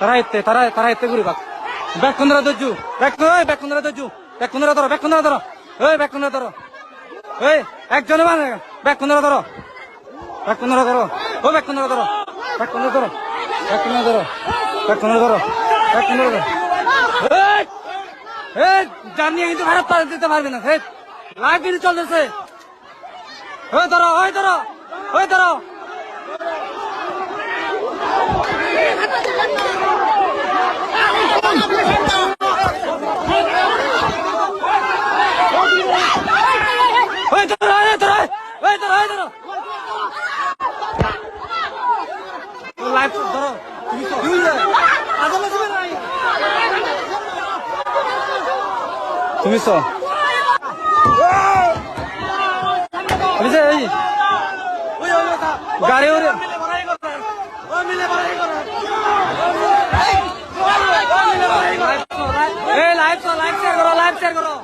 তারা এতে তারা তারা এতে ঘুরে বাক ব্যাক কোনরা দজ্জু ব্যাক ওই ব্যাক ব্যাক কোনরা ধরো ব্যাক কোনরা ধরো ওই ব্যাক কোনরা ধরো এই একজনে মানে ব্যাক কোনরা ধরো ব্যাক কোনরা ধরো ও ব্যাক কোনরা ধরো ব্যাক কোনরা ধরো ব্যাক কোনরা ধরো ব্যাক কোনরা ধরো ব্যাক কোনরা ধরো এই জানিয়ে কিন্তু ভারত পার দিতে পারবে না সেই লাইভ কিন্তু চলতেছে ওই ধরো ওই ধরো ওই ধরো ওই ধরো ওই ধরো ওই ধরো ওই ধরো লাইভ ধরো। তুমি তুমি তো। গাড়ি ওরে। লাইভ লাইভ শেয়ার করো। লাইভ শেয়ার করো।